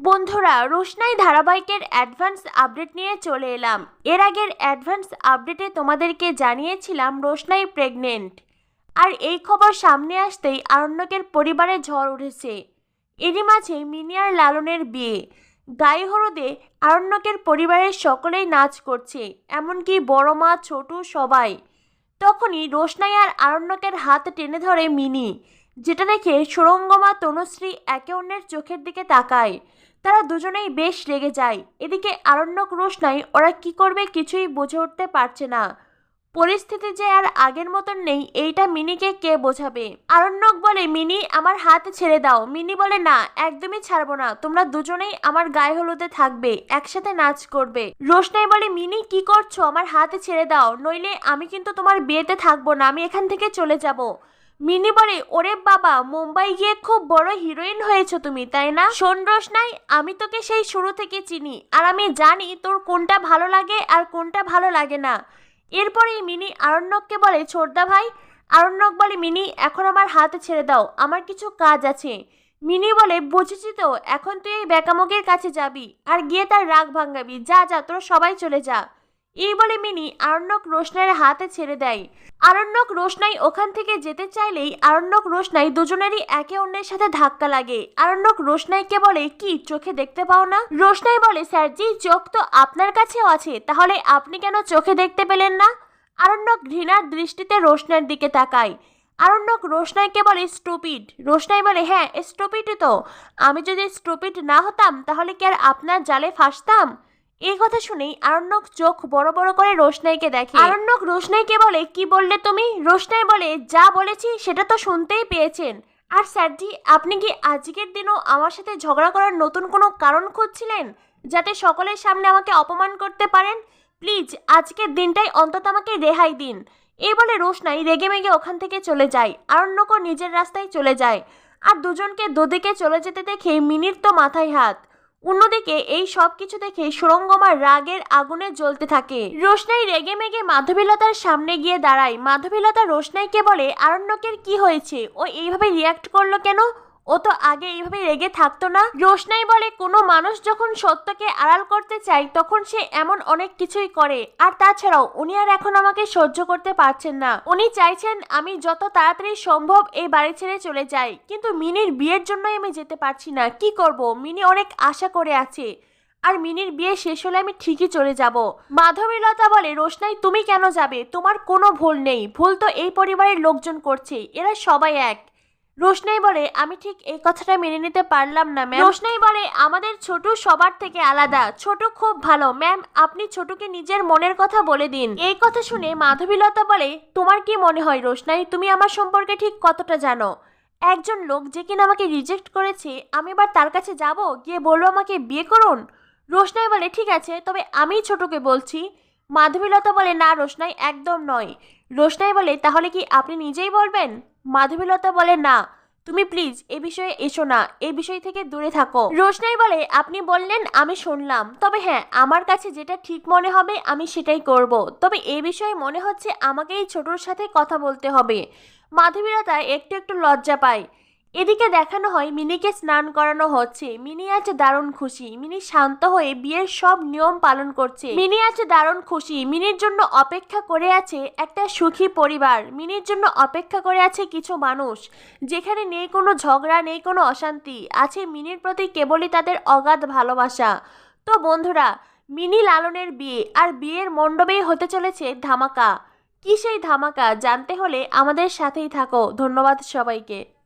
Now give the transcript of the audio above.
বন্ধুরা, রোশনাই ধারাবাহিকের advance update নিয়ে চলে এলাম। এর আগের অ্যাডভান্স আপডেটে তোমাদেরকে জানিয়েছিলাম রোশনাই প্রেগনেন্ট। আর এই খবর সামনে আসতেই আরণ্যকের পরিবারে ঝড় উঠেছে। এরই মাঝে মিনি আর লালনের বিয়ে। গায়ে হলুদে আরণ্যকের পরিবারের সকলেই নাচ করছে, এমনকি বড় মা, ছোট সবাই। তখনই রোশনাই আর আরণ্যকের হাত টেনে ধরে মিনি, যেটা দেখে সুরঙ্গমা তনুশ্রী একে অন্যের চোখের দিকে তাকায়। তারা দুজনেই বেশ রেগে যায়। এদিকে আরণ্যক রোশনাই ওরা কি করবে কিছুই বুঝে উঠতে পারছে না। পরিস্থিতি যে আর আগের মতন নেই, এইটা মিনিকে কে বোঝাবে? আরণ্যক বলে, মিনি, আমার হাত ছেড়ে দাও। মিনি বলে, না, একদমই ছাড়বো না। তোমরা দুজনেই আমার গায়ে হলুদে থাকবে, একসাথে নাচ করবে। রোশনাই বলে, মিনি, কি করছ? আমার হাত ছেড়ে দাও। নইলে আমি কিন্তু তোমার বিয়েতে থাকব না, আমি এখান থেকে চলে যাব। মিনি বলে ওরে বাবা, মুম্বাই গিয়ে খুব বড় হিরোইন হয়েছো তুমি, তাই না? শোন রোশনাই আমি তোকে সেই শুরু থেকে চিনি, আর আমি জানি তোর কোনটা ভালো লাগে আর কোনটা ভালো লাগে না। এরপরেই মিনি আরণ্যককে বলে, ছোটদা ভাই, আরণ্যক বলে, মিনি, এখন আমার হাত ছেড়ে দাও, আমার কিছু কাজ আছে। মিনি বলে, বুঝেছি তো, এখন তুই এই বেকামকের কাছে যাবি, আর গিয়ে তার রাগ ভাঙ্গাবি যা যা, তোরা সবাই চলে যা। এই বলে মিনি আরণ্যক রোশনাইয়ের হাতে ছেড়ে দেয়। আরণ্যক রোশনাই ওখান থেকে যেতে চাইলেই আরণ্যক রোশনাই দুজনেরই একে অন্যের সাথে ধাক্কা লাগে। আরণ্যক রোশনাইকে বলে, কি, চোখে দেখতে পাও না? রোশনাই বলে, স্যার স্যারজি চোখ তো আপনার কাছেও আছে, তাহলে আপনি কেন চোখে দেখতে পেলেন না? আরণ্যক ঘৃণার দৃষ্টিতে রোশনাইয়ের দিকে তাকায়। আরণ্যক রোশনাইকে বলে, স্টুপিড। রোশনাই বলে হ্যাঁ স্টুপিডই তো। আমি যদি স্টুপিড না হতাম, তাহলে কি আর আপনার জালে ফাঁসতাম? এই কথা শুনেই আরণ্যক চোখ বড় বড় করে রোশনাইকে দেখে। আরণ্যক রোশনাইকে বলে, কি বললে তুমি? রোশনাই বলে, যা বলেছি সেটা তো শুনতেই পেয়েছেন। আর স্যারজি, আপনি কি আজকের দিনও আমার সাথে ঝগড়া করার নতুন কোনো কারণ খুঁজছিলেন? যাতে সকলের সামনে আমাকে অপমান করতে পারেন? প্লিজ, আজকের দিনটাই অন্তত আমাকে রেহাই দিন। এই বলে রোশনাই রেগে মেগে ওখান থেকে চলে যায়। আরণ্যকও নিজের রাস্তায় চলে যায়। আর দুজনকে দুদিকে চলে যেতে দেখে মিনির তো মাথায় হাত। অন্যদিকে এই সব কিছু দেখে সুরঙ্গমার রাগের আগুনে জ্বলতে থাকে। রোশনাই রেগে মেগে মাধবীলতার সামনে গিয়ে দাঁড়ায়। মাধবীলতা রোশনাইকে বলে, আরণ্যকের কি হয়েছে? ও এইভাবে রিয়াক্ট করল কেন? ও তো আগে এইভাবে রেগে থাকতো না। রোশনাই বলে, কোনো মানুষ যখন সত্যকে আড়াল করতে চায়, তখন সে এমন অনেক কিছুই করে। আর তাছাড়াও, উনি আর এখন আমাকে সহ্য করতে পারছেন না। উনি চাইছেন আমি যত তাড়াতাড়ি সম্ভব এই বাড়ি ছেড়ে চলে যাই। কিন্তু মিনির বিয়ের জন্যই আমি যেতে পারছি না। কি করব? মিনি অনেক আশা করে আছে। আর মিনির বিয়ে শেষ হলে আমি ঠিকই চলে যাব। মাধবীলতা বলে, রোশনাই, তুমি কেন যাবে? তোমার কোনো ভুল নেই। ভুল তো এই পরিবারের লোকজন করছে। এরা সবাই এক। রোশনাই বলে, আমি ঠিক এই কথাটা মেনে নিতে পারলাম না ম্যাম রোশনাই বলে, আমাদের ছোট সবার থেকে আলাদা। ছোট খুব ভালো ম্যাম আপনি ছোটকে নিজের মনের কথা বলে দিন। এই কথা শুনে মাধবীলতা বলে, তোমার কি মনে হয় রোশনাই, তুমি আমার সম্পর্কে ঠিক কতটা জানো? একজন লোক যে কিনা আমাকে রিজেক্ট করেছে, আমি এবার তার কাছে যাব? গিয়ে বলব আমাকে, বিয়ে করুন? রোশনাই বলে, ঠিক আছে, তবে আমি ছোটকে বলছি। মাধবীলতা বলে, না রোশনাই, একদম নয়। রোশনাই বলে, তাহলে কি আপনি নিজেই বলবেন? মাধবীলতা বলে, না, তুমি প্লিজ এ বিষয়ে এসো না, এ বিষয় থেকে দূরে থাকো। রোশনাই বলে, আপনি বললেন আমি শুনলাম। তবে হ্যাঁ আমার কাছে যেটা ঠিক মনে হবে, আমি সেটাই করব। তবে এ বিষয়ে মনে হচ্ছে আমাকে এই ছোটোর সাথে কথা বলতে হবে। মাধবীলতা একটু একটু লজ্জা পায়। এদিকে দেখানো হয় মিনিকে স্নান করানো হচ্ছে। মিনি আছে দারুণ খুশি। মিনি শান্ত হয়ে বিয়ের সব নিয়ম পালন করছে। মিনি আছে দারুণ খুশি। মিনির জন্য অপেক্ষা করে আছে একটা সুখী পরিবার। মিনির জন্য অপেক্ষা করে আছে কিছু মানুষ। যেখানে নেই কোনো ঝগড়া, নেই কোনো অশান্তি। আছে মিনির প্রতি কেবলই তাদের অগাধ ভালোবাসা। তো বন্ধুরা, মিনি লালনের বিয়ে আর বিয়ের মণ্ডপেই হতে চলেছে ধামাকা। কি সেই ধামাকা? জানতে হলে আমাদের সাথেই থাকো। ধন্যবাদ সবাইকে।